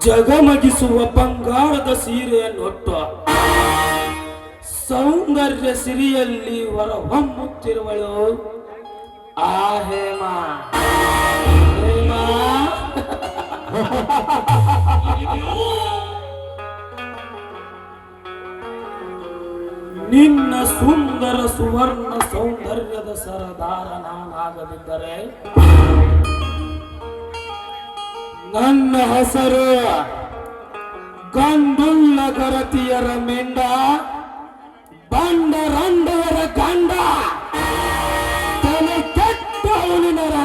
ಜಗಮಗಿಸುವ ಬಂಗಾರದ ಸೀರೆಯನ್ನೊಟ್ಟು ಸೌಂದರ್ಯ ಸಿರಿಯಲ್ಲಿ ಹೊರ ಹೊಮ್ಮುತ್ತಿರುವಳು ಆ ಹೇಮ. ಹೇಮ. ನಿನ್ನ ಸುಂದರ ಸುವರ್ಣ ಸೌಂದರ್ಯದ ಸರದಾರ ನಾನಾಗದಿದ್ದರೆ ನನ್ನ ಹೆಸರು ಗಂಡುಳ್ಳ ಗರತಿಯರ ಮೆಂಡ ಬಂಡ ರಂಡವರ ಗಂಡ. ತಲೆ ಕೆಟ್ಟ ನರನಾಗನೇ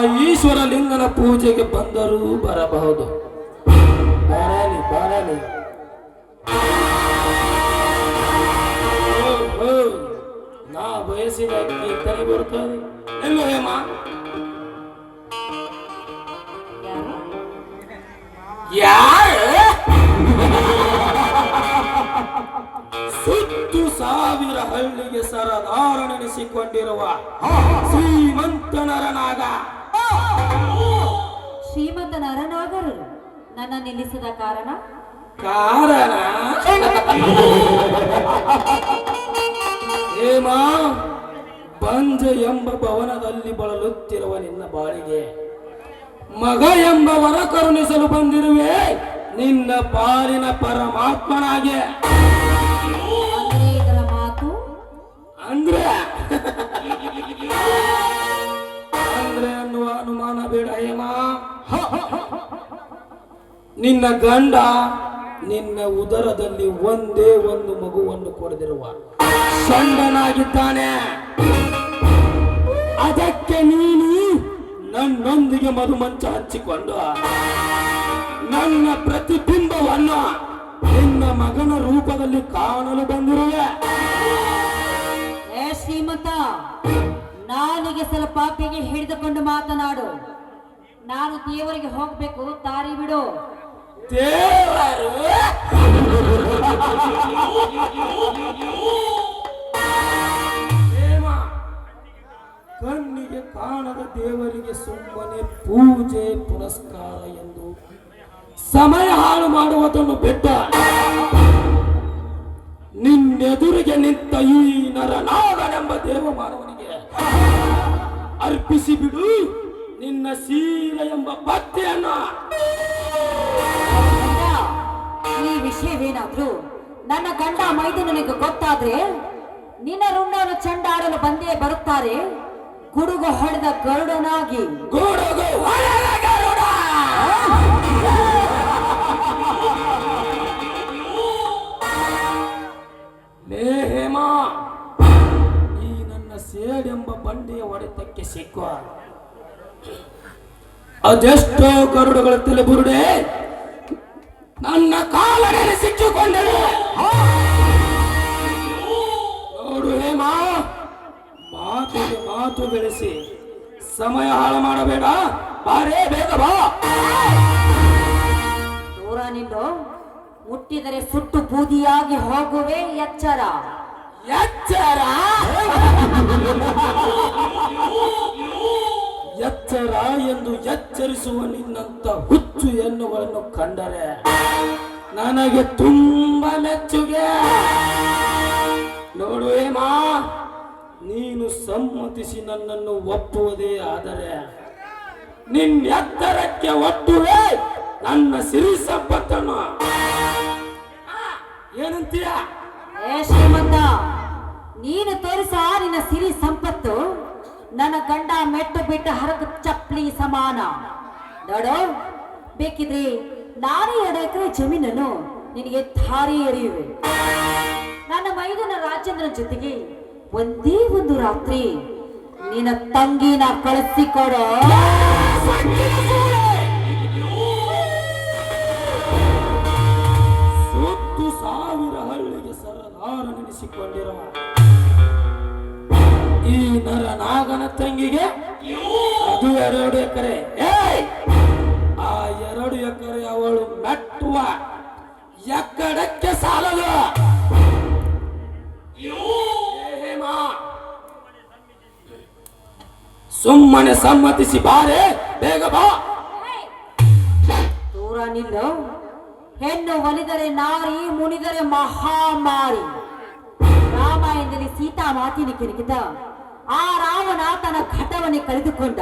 ಆ ಈಶ್ವರ ಲಿಂಗನ ಪೂಜೆಗೆ ಬಂದರೂ ಬರಬಹುದು. ಬರಲಿ ಬರಲಿ. ನಾ ಬಯಸಿದ ಕೀರ್ತನೆ ಬರುತ್ತದೆ. ಎಲ್ಲೋ ಹೇಮ? ಯಾರು? ಸುತ್ತು ಸಾವಿರ ಹಳ್ಳಿಗೆ ಸರದಾರನೆನಿಸಿಕೊಂಡಿರುವ ಶ್ರೀಮಂತ ನರನಾಗ ಶ್ರೀಮಂತ ನರನಾಗರು ನನ್ನ ನಿಲ್ಲಿಸಿದ ಕಾರಣ? ಕಾರಣ? ಹೇಮ ಬಂಜ ಎಂಬ ಭವನದಲ್ಲಿ ಬಳಲುತ್ತಿರುವ ನಿನ್ನ ಬಾಳಿಗೆ ಮಗ ಎಂಬ ವರ ಕರುಣಿಸಲು ಬಂದಿರುವೆ ನಿನ್ನ ಪಾಲಿನ ಪರಮಾತ್ಮನಾಗೆ. ನಿನ್ನ ಗಂಡ ನಿನ್ನ ಉದರದಲ್ಲಿ ಒಂದೇ ಒಂದು ಮಗುವನ್ನು ಕೊಡದಿರುವ ಸಂಡನಾಗಿದ್ದಾನೆ ಅದಕ್ಕೆ ನೀನು ನನ್ನೊಂದಿಗೆ ಮಧುಮಂಚ ಹಂಚಿಕೊಂಡು ನನ್ನ ಪ್ರತಿಬಿಂಬವನ್ನು ನಿನ್ನ ಮಗನ ರೂಪದಲ್ಲಿ ಕಾಣಲು ಬಂದಿರುವೆ. ಏ ಶ್ರೀಮಂತ ನಾಲಿಗೆ ಸ್ವಲ್ಪ ಪಾಪಿಗೆ ಹಿಡಿದುಕೊಂಡು ಮಾತನಾಡು. ನಾನು ದೇವರಿಗೆ ಹೋಗ್ಬೇಕು ತಾರಿ ಬಿಡು. ದೇವರು. ಕಣ್ಣಿಗೆ ಕಾಣದ ದೇವರಿಗೆ ಸುಮ್ಮನೆ ಪೂಜೆ ಪುರಸ್ಕಾರ ಎಂದು ಸಮಯ ಹಾಳು ಮಾಡುವುದನ್ನು ಬಿಟ್ಟ ನಿನ್ನೆದುರಿಗೆ ನಿಂತ ಈ ನರನಾಗನೆಂಬ ದೇವ ಮಾನವನಿಗೆ ಅರ್ಪಿಸಿ ಬಿಡು ನಿನ್ನ ಶೀಲ ಎಂಬ ಭಕ್ತಿಯನ್ನು ಗಂಡ, ಈ ವಿಷಯವೇನಾದ್ರೂ ನನ್ನ ಗಂಡ ಮೈದು ನನಗೆ ಗೊತ್ತಾದ್ರೆ ನಿನ್ನ ರುಂಡನು ಚಂಡಾಡಲು ಬಂದೇ ಬರುತ್ತಾರೆ. ಗುಡುಗು ಹೊಡೆದ ಗರುಡನಾಗಿ. ಲೇ ಹೇಮ ಈ ನನ್ನ ಸೇಡೆಂಬ ಬಂಡೆಯ ಹೊಡೆತಕ್ಕೆ ಸಿಕ್ಕುವ. ಅದೆಷ್ಟೋ ಗರುಡುಗಳ ತಲೆ ಬುರುಡೆ ನನ್ನ ಕಾಲನಲ್ಲಿ ಸಿಕ್ಕಿಕೊಂಡರು. ನೋಡು ಹೇಮ ಮಾತಿಗೆ ಮಾತು ಬೆಳೆಸಿ ಸಮಯ ಹಾಳು ಮಾಡಬೇಡ. ಬಾರೇ ಬೇಗ ಬಾ. ದೂರ ನಿಂದು ಮುಟ್ಟಿದರೆ ಸುಟ್ಟು ಬೂದಿಯಾಗಿ ಹೋಗುವೆ ಎಚ್ಚರ. ಎಚ್ಚರ? ಎಚ್ಚರ ಎಂದು ಎಚ್ಚರಿಸುವ ನಿನ್ನಂತ ಹುಚ್ಚು ಹೆಣ್ಣುಗಳನ್ನು ಕಂಡರೆ ನನಗೆ ತುಂಬಾ ಮೆಚ್ಚುಗೆ. ನೋಡು ಮಾ ನೀನು ಸಮ್ಮತಿಸಿ ನನ್ನನ್ನು ಒಪ್ಪುವುದೇ ಆದರೆ ನಿನ್ನೆತ್ತರಕ್ಕೆ ಒಟ್ಟುವೆ ನನ್ನ ಸಿರಿ ಸಂಪತ್ತನ್ನು. ಆ, ಏನಂತೀಯ? ಏ ಶ್ರೀಮಂತ ನೀನು ತೋರಿಸ ನಿನ್ನ ಸಿರಿ ಸಂಪತ್ತು. ನನ್ನ ಗಂಡ ಮೆಟ್ಟು ಬಿಟ್ಟ ಹರಕ ಚಪ್ಪಲಿ ಸಮಾನ. ನೋಡು, ಬೇಕಿದ್ರೆ ನಾನೇ ಎರಡು ಎಕರೆ ಜಮೀನನ್ನು ನಿನಗೆ ಧಾರಿ ಎರೆಯುವೆ. ನನ್ನ ಮೈದನ ರಾಜೇಂದ್ರನ ಜೊತೆಗೆ ಒಂದೇ ಒಂದು ರಾತ್ರಿ ನಿನ್ನ ತಂಗಿನ ಕಳಿಸಿಕೊಡೋ ಸಾವಿರ ಹಳ್ಳಿಗೆ ಸರದಾರ ನೆನೆಸಿಕೊಂಡಿರುವ ಈ ನರ ನಾಗನ ತಂಗಿಗೆ ಅದು ಎರಡು ಎಕರೆ! ಆ ಎರಡು ಎಕರೆ ಅವಳು ಮೆಟ್ಟುವ ಎಕ್ಕಡಕ್ಕೆ ಸಾಲದು. ಸುಮ್ಮನೆ ಸಮ್ಮತಿಸಿ ಬಾರೆ, ಬೇಗ ಬಾ. ದೂರ ನಿಲ್ಲು. ಹೆಣ್ಣು ಒಲಿದರೆ ನಾರಿ, ಮುನಿದರೆ ಮಹಾಮಾರಿ. ರಾಮಾಯಣದಲ್ಲಿ ಸೀತಾ ಮಾತಿನ ಕಿರಿಕಿದ ಆ ರಾವಣ ತನ್ನ ಘಟವನ್ನೇ ಕಳೆದುಕೊಂಡ.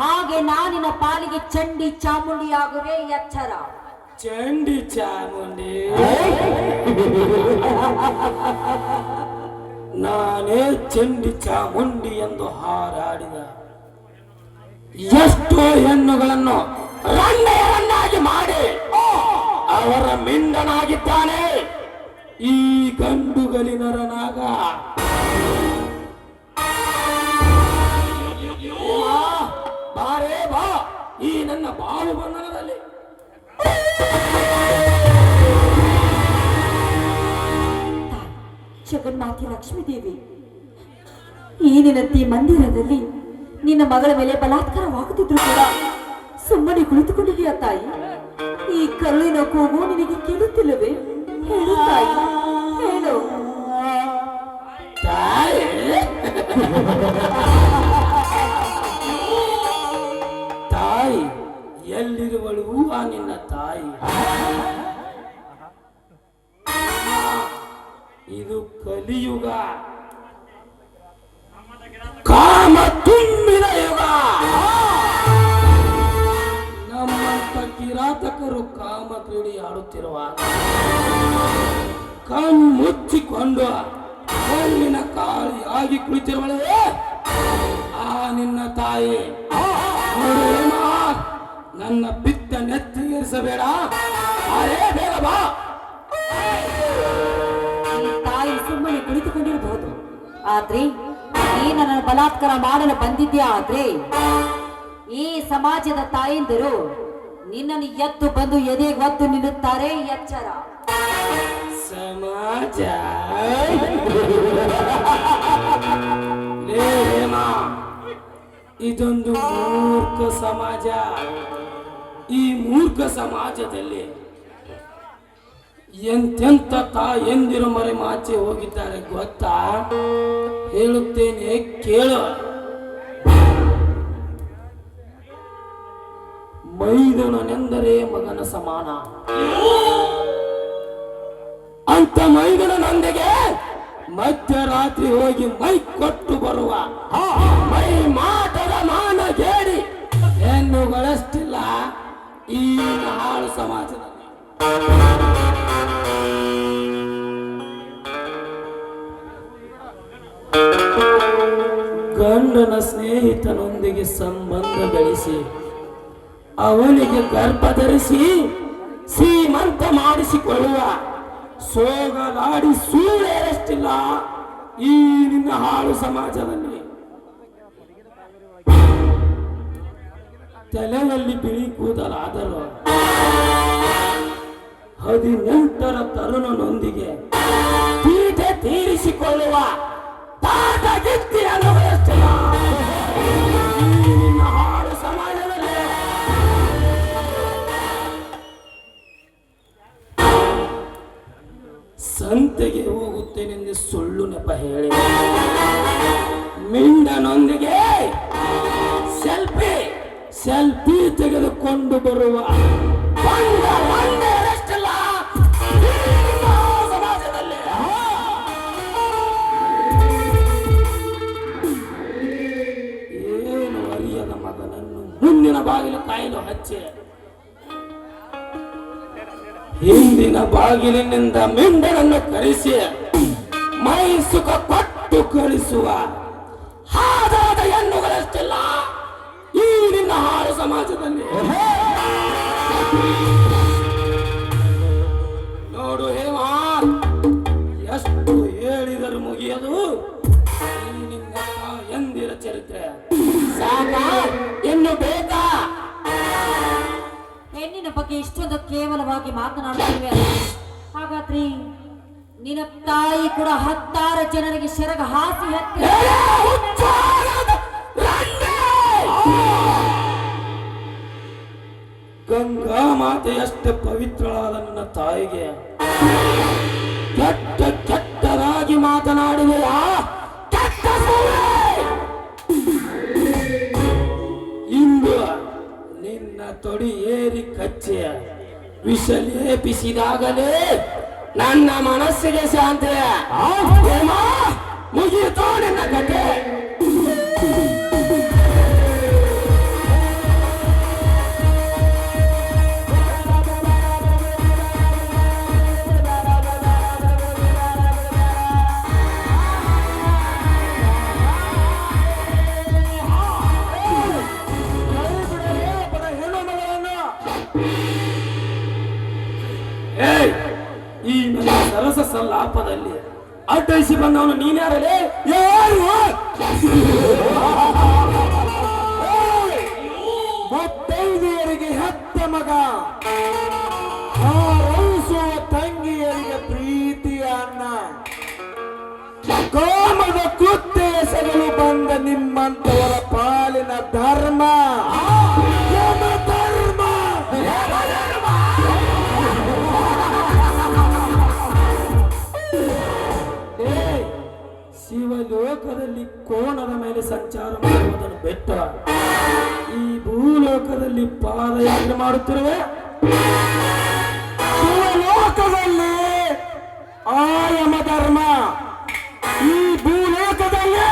ಹಾಗೆ ನಾನಿನ ಪಾಲಿಗೆ ಚಂಡಿ ಚಾಮುಂಡಿಯಾಗುವೆ ಎಚ್ಚರ. ಚಂಡಿ ಚಾಮುಂಡಿ. ನಾನೇ ಚಂಡಿ ಚಾಮುಂಡಿ ಎಂದು ಹಾರಾಡಿದ. ಎಷ್ಟೋ ಹೆಣ್ಣುಗಳನ್ನು ರಂಡೆಯರನ್ನಾಗಿ ಮಾಡಿ ಅವರ ಮಿಂಡನಾಗಿದ್ದಾನೆ. ಈ ಗಂಡುಗಲಿನರನಾಗ ಬಾರೇ ಬಾ ಈ ನನ್ನ ಬಾವು ಬಂಧನದಲ್ಲಿ. ಜಗನ್ಮಾತೆ ಲಕ್ಷ್ಮೀದೇವಿ ಈ ನಿನ್ನಂತೆ ಮಂದಿರದಲ್ಲಿ ನಿನ್ನ ಮಗಳ ಮೇಲೆ ಬಲಾತ್ಕಾರವಾಗುತ್ತಿದ್ರು ಕೂಡ ಸುಮ್ಮನೆ ಕುಳಿತುಕೊಂಡಿದೆಯಾ ತಾಯಿ ಈ ಕಲ್ಲಿನ ಕೂಗು ನಿನಗೆ ಕೇಳುತ್ತಿಲ್ಲವೇ? ಹೇಳು ತಾಯಿ ಹೇಳು. ಎಲ್ಲಿರುವಳು ಆ ನಿನ್ನ ತಾಯಿ. ಇದು ಕಲಿಯುಗ. ಕಾಮ ತುಂಬಿದ ಯುಗ. ನಮ್ಮಂತ ಕಿರಾತಕರು ಕಾಮ ಕ್ರೀಡೆ ಆಡುತ್ತಿರುವ ಕಣ್ಣು ಮುಚ್ಚಿಕೊಂಡು ಕಣ್ಣಿನ ಕಾಳಿಯಾಗಿ ಕುಳಿತಿರುವಳೆ? ಆ ನಿನ್ನ ತಾಯಿ. ನನ್ನ ಪಿತ್ತ ನೆತ್ತಿಗೇರಿಸಬೇಡ ಅರೇ ಬೇಗ ಬಾ. ಈ ತಾಯಿ ಸುಮ್ಮನೆ ಕುಳಿತುಕೊಂಡಿರಬಹುದು. ಆದ್ರೆ ಈ ನನ್ನ ಬಲಾತ್ಕಾರ ಮಾಡಲು ಬಂದಿದ್ಯಾ ಆದ್ರೆ? ಈ ಸಮಾಜದ ತಾಯಂದಿರು ನಿನ್ನನ್ನು ಎತ್ತು ಬಂದು ಎದೆ ಒತ್ತು ನಿಲ್ಲುತ್ತಾರೆ ಎಚ್ಚರ. ಸಮಾಜ. ಇದೊಂದು ಮೂರ್ಖ ಸಮಾಜ. ಈ ಮೂರ್ಖ ಸಮಾಜದಲ್ಲಿ ಎಂತೆಂತ ತಾಯಂದಿರು ಮರೆ ಮಾಚೆ ಹೋಗಿದ್ದಾರೆ ಗೊತ್ತಾ? ಹೇಳುತ್ತೇನೆ, ಕೇಳು. ಮೈದನನೆಂದರೆ ಮಗನ ಸಮಾನ. ಅಂತ ಮೈದನನೊಂದಿಗೆ ಮಧ್ಯರಾತ್ರಿ ಹೋಗಿ ಮೈ ಕೊಟ್ಟು ಬರುವ. ಸಮಾಜದಲ್ಲಿ ಗಂಡನ ಸ್ನೇಹಿತನೊಂದಿಗೆ ಸಂಬಂಧ ಬೆಳೆಸಿ, ಅವನಿಗೆ ಗರ್ಭ ಧರಿಸಿ, ಸೀಮಂತ ಮಾಡಿಸಿಕೊಳ್ಳುವ ಸೋಗಲಾಡಿ ಸೂಳೇರಷ್ಟಿಲ್ಲ ಈ ನಿನ್ನ ಹಾಳು ಸಮಾಜದಲ್ಲಿ. ತಲೆಯಲ್ಲಿ ಬಿಳಿ ಕೂದಲಾದರೂ ಹದಿನೆಂಟರ ತರುಣನೊಂದಿಗೆ ಪೀಠೆ ತೀರಿಸಿಕೊಳ್ಳುವ ತಾಟಗಿತ್ತಿ ಅನ್ನುವಷ್ಟಿಲ್ಲ ಹಿಂದಿನ ಬಾಗಿಲಿನಿಂದ ಮೆಂಡರನ್ನು ಕರೆಸಿ ಮೈ ಸುಖ ಕೊಟ್ಟು ಕಳಿಸುವ ಹಾದಾದ ಹೆಣ್ಣುಗಳಷ್ಟಿಲ್ಲ ಈ ನಿನ್ನ ಹಾಳು ಸಮಾಜದಲ್ಲಿ. ಕೇವಲವಾಗಿ ಮಾತನಾಡುತ್ತೇವೆ? ಹಾಗಾದ್ರೆ ನಿನ್ನ ತಾಯಿ ಕೂಡ ಹತ್ತಾರು ಜನರಿಗೆ ಶರಗ ಹಾಸಿ ಗಂಗಾ ಮಾತೆಯಷ್ಟೇ ಪವಿತ್ರಳಾದ ನನ್ನ ತಾಯಿಗೆ ಕೆಟ್ಟ ಕೆಟ್ಟರಾಗಿ ಸುಳ್ಳೆ! ಇಂದು ನಿನ್ನ ತೊಡಿ ಏರಿ ಕಚ್ಚೆ ವಿಷ ಲೇಪಿಸಿದಾಗಲೇ ನನ್ನ ಮನಸ್ಸಿಗೆ ಶಾಂತಿ. ಮುಗಿಯಿತು ನಿನ್ನ ಕತೆ. ಸರಸ ಸಲ್ಲಾಪದಲ್ಲಿ ಅಡ್ಡೈಸಿ ಬಂದವನು ನೀನ್ಯಾರಲೇ ಯಾರು? ಮತ್ತೈದಿಯರಿಗೆ ಹೆತ್ತ ಮಗ. ತಂಗಿಯರಿಗೆ ಪ್ರೀತಿಯ ಅಣ್ಣ ಕೋಮದ ಕೃತ್ಯ ಎಸಗಲು ಬಂದ ನಿಮ್ಮಂತವರ ಪಾಲಿನ ಧರ್ಮ. ಕೋಣದ ಮೇಲೆ ಸಂಚಾರ ಮಾಡುವುದನ್ನು ಬೆಟ್ಟ ಈ ಭೂಲೋಕದಲ್ಲಿ ಪಾದಯಾತ್ರೆ ಮಾಡುತ್ತಿರುವೆ. ಭೂಲೋಕದಲ್ಲಿ ಆಯಮ ಧರ್ಮ. ಈ ಭೂಲೋಕದಲ್ಲಿ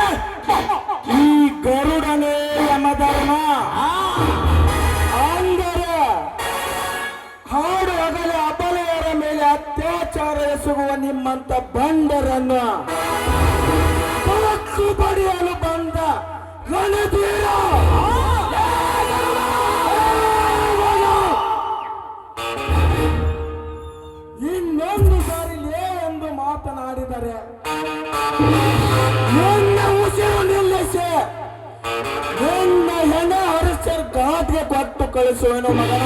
ಈ ಗರುಡನೇ ಯಮಧರ್ಮ ಅಂದರೆ ಹಾಡು ಹಗಲ ಅಬಲೆಯರ ಮೇಲೆ ಅತ್ಯಾಚಾರ ಎಸಗುವ ನಿಮ್ಮಂತ ಬಂಡರನ್ನು ಪಡೆಯಲು ಬಂದ ರಣಧೀರ. ಇನ್ನೊಂದು ಸಾರಿ ಲೇ ಎಂದು ಮಾತನಾಡಿದರೆ, ನನ್ನ ಉಸಿರು ನಿಲ್ಲಿಸಿ. ನನ್ನ ಹೆಣ ಹರಿಸರ್ ಘಾಟ್ಗೆ ಕೊಟ್ಟು ಕಳಿಸುವೆನು ಮಗನ.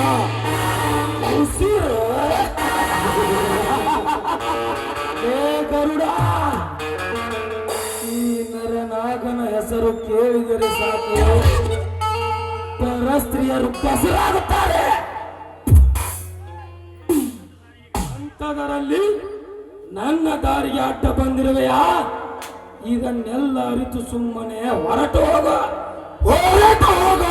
ಉಸಿರು. ಗರುಡ. ಹೆಸರು ಕೇಳಿದರೆ ಸಾಕು. ಪರಸ್ತ್ರೀಯರು ಬಸರಾಗುತ್ತಾರೆ ಅಂತದರಲ್ಲಿ ನನ್ನ ದಾರಿಗೆ ಅಡ್ಡ ಬಂದಿರುವೆಯಾ? ಇದನ್ನೆಲ್ಲ ಅರಿತು ಸುಮ್ಮನೆ ಹೊರಟು ಹೋಗ. ಹೋಗ.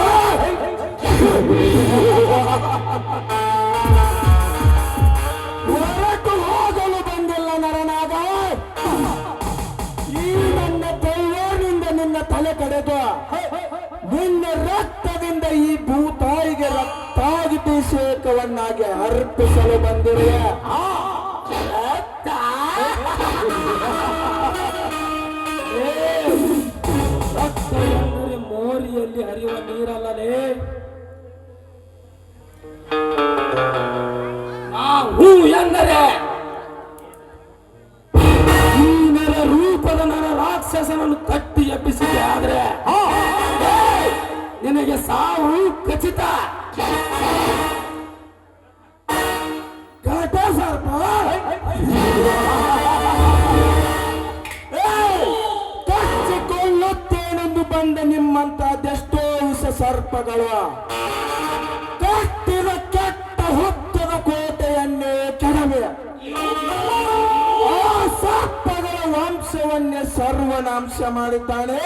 ನಿಮ್ಮಂತ ಅದೆಷ್ಟೋ ವಿಷ ಸರ್ಪಗಳು. ಕಟ್ಟಿದ ಕೆಟ್ಟ ಹುತ್ತದ ಕೋಟೆಯನ್ನೇ ಕೆಡವೆ. ಆ ಸರ್ಪಗಳ ವಂಶವನ್ನೇ ಸರ್ವನಾಂಶ ಮಾಡಿದ್ದಾನೆ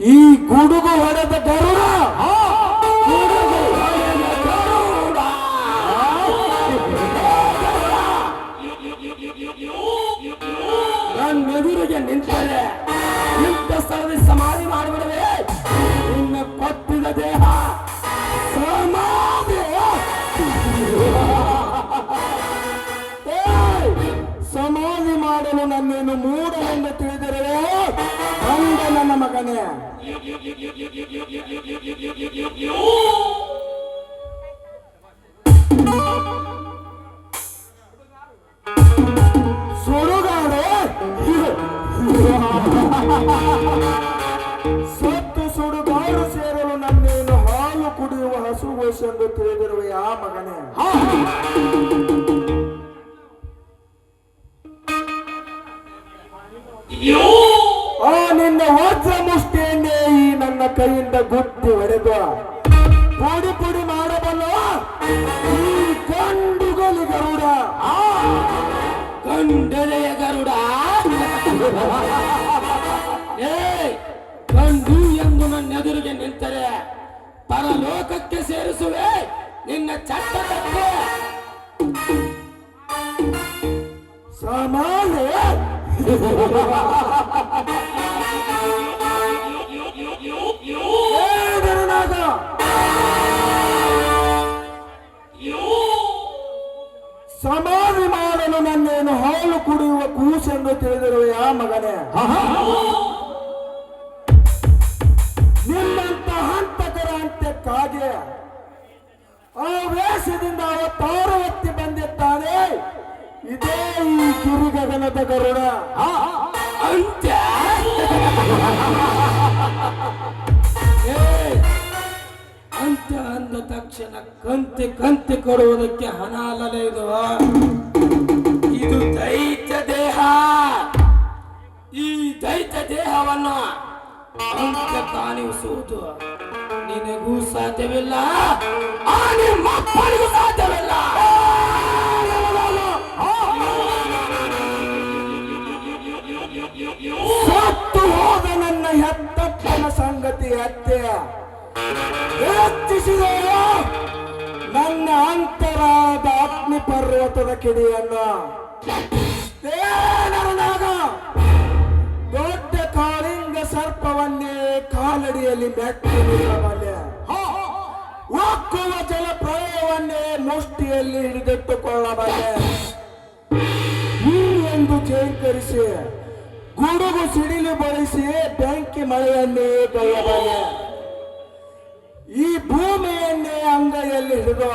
ಈ ಗುಡುಗು ಹೊಡೆದ ಗರುಡ. ಗರುಡ. ನನ್ನೆದುರಿಗೆ ನಿಂತ ಮಗನೇ ಸುಡುಗಾಡು ಸತ್ತು ಸುಡುಗಾಡು ಸೇರಲು ನನ್ನೇನು ಹಾಲು ಕುಡಿಯುವ ಹಸುಗೋಸೆಂದು ತಿಳಿದಿರುವ ಆ ಮಗನೇ? ಕಂಡಲೆಯ ಗರುಡ. ಕಂಡು ಎಂದು ನನ್ನ ಎದುರಿಗೆ ನಿಂತರೆ ಪರಲೋಕಕ್ಕೆ ಸೇರಿಸುವೆ ನಿನ್ನ ಚಟ್ಟ ಸಮಾನ ಸಮಾಧಿ ಮಾಡಲು ನನ್ನೇನು ಹಾಲು ಕುಡಿಯುವ ಕೂಸೆಂದು ತಿಳಿದಿರುವೆಯಾ ಮಗನೇ. ನಿಮ್ಮಂತ ಹಂತಕರ ಅಂತ್ಯಕ್ಕಾಗಿ ಆ ವೇಷದಿಂದ ಅವತ್ತಾರು ಎತ್ತಿ ಬಂದಿದ್ದಾನೆ ಇದೇ ಈ ಗಿರಿಗಗನದ ಗರುಡ ಅಂತ್ಯ. ಏ, ಅಂತ್ಯ ಅಂದ ತಕ್ಷಣ ಕಂತೆ ಕಂತೆ ಕೊಡುವುದಕ್ಕೆ ಹಣ ಇದು ಇದು ದೈತ್ಯ ದೇಹ. ಈ ದೈತ್ಯ ದೇಹವನ್ನ ಅಂತ್ಯ ಕಾಣಿಸುವುದು ನಿನಗೂ ಸಾಧ್ಯವಿಲ್ಲ ಆ ನಿಮ್ಮಪ್ಪನಿಗೂ ಸಾಧ್ಯವಿಲ್ಲ. ಸತ್ತು ಹೋದ ನನ್ನ ಹೆತ್ತಪ್ಪನ ಸಂಗತಿ ಅತ್ತೆ ಹೆಚ್ಚಿಸಿದೆಯೋ ನನ್ನ ಅಂತರಾದ ಅಗ್ನಿ ಪರ್ವತದ ಕಿಡಿಯನ್ನು. ದೊಡ್ಡ ಕಾಳಿಂಗ ಸರ್ಪವನ್ನೇ ಕಾಲಡಿಯಲ್ಲಿ ಮೆಟ್ಟಿ ನಿಲ್ಲಬಲ್ಲೆ ಒಕ್ಕುವ ಜಲ ಪ್ರಳಯವನ್ನೇ ಮುಷ್ಟಿಯಲ್ಲಿ ಹಿಡಿದಿಟ್ಟುಕೊಳ್ಳಬಲ್ಲೆ. ಎಂದು ಚೇಂಕರಿಸಿ, ಗುಡುಗು ಸಿಡಿಲು ಬಳಸಿ, ಬೆಂಕಿ ಮಳೆಯನ್ನೇ ಕೈಯಬಲ್ಲೆ ಈ ಭೂಮಿಯನ್ನೇ ಅಂಗೈಯಲ್ಲಿ ಹಿಡಿದು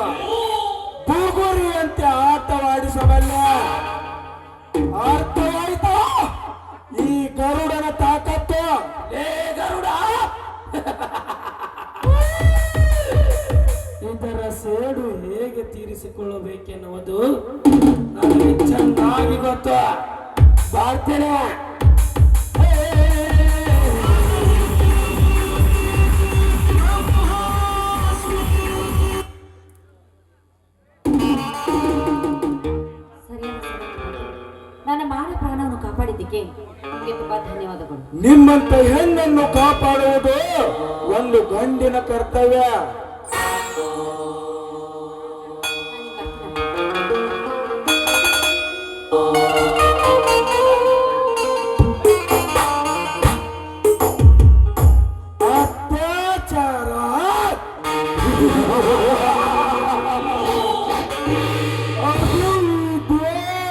ಬೂಗುರಿಯಂತೆ ಆಟವಾಡಿಸಬಲ್ಲ. ಅರ್ಥವಾಯಿತು? ಈ ಗರುಡನ ತಾಕತ್ತು? ಏ ಗರುಡ! ಇದರ ಸೇಡು ಹೇಗೆ ತೀರಿಸಿಕೊಳ್ಳಬೇಕೆನ್ನುವುದು ನನಗೆ ಚೆನ್ನಾಗಿ ಗೊತ್ತು. ಬಾರ್ತೇನೆ ನಿಮ್ಮಂತ ಹೆಣ್ಣನ್ನು ಕಾಪಾಡುವುದು ಒಂದು ಗಂಡಿನ ಕರ್ತವ್ಯ.